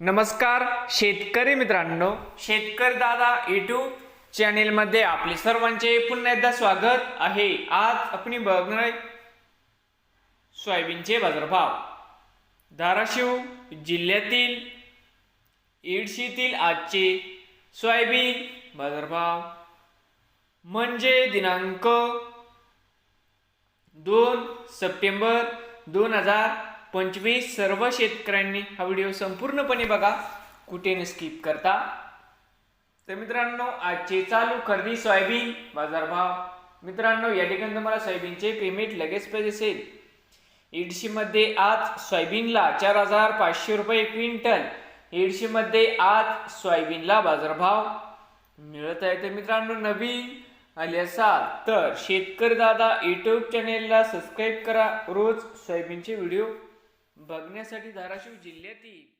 नमस्कार शेतकरी मित्रांनो. शेतकरी दादा यूट्यूब चॅनेलमध्ये आपले सर्वांचे पुन्हा एकदा स्वागत आहे. आज आपण बघणार आहे सोयाबीनचे बाजारभाव. धाराशिव जिल्ह्यातील इडशीतील आजचे सोयाबीन बाजारभाव म्हणजे दिनांक दोन सप्टेंबर दोन हजार पंचवीस सर्व शेतकऱ्यांनी हा व्हिडिओ संपूर्णपणे बघा. कुठे न स्किप करता? तर मित्रांनो आजचे चालू खरेदी सोयाबीन बाजारभाव. मित्रांनो या ठिकाणी तुम्हाला सोयाबीनचे पेमेंट लगेच पाहिजे असेल इडशीमध्ये आज सोयाबीनला चार हजार पाचशे रुपये क्विंटल. इडशीमध्ये आज सोयाबीनला बाजारभाव. मिळत आहे तर मित्रांनो नवीन आले असाल तर शेतकरी दादा यूट्यूब चॅनेलला सबस्क्राईब करा. रोज सोयाबीनचे व्हिडिओ बघण्यासाठी धाराशिव जिल्ह्यातील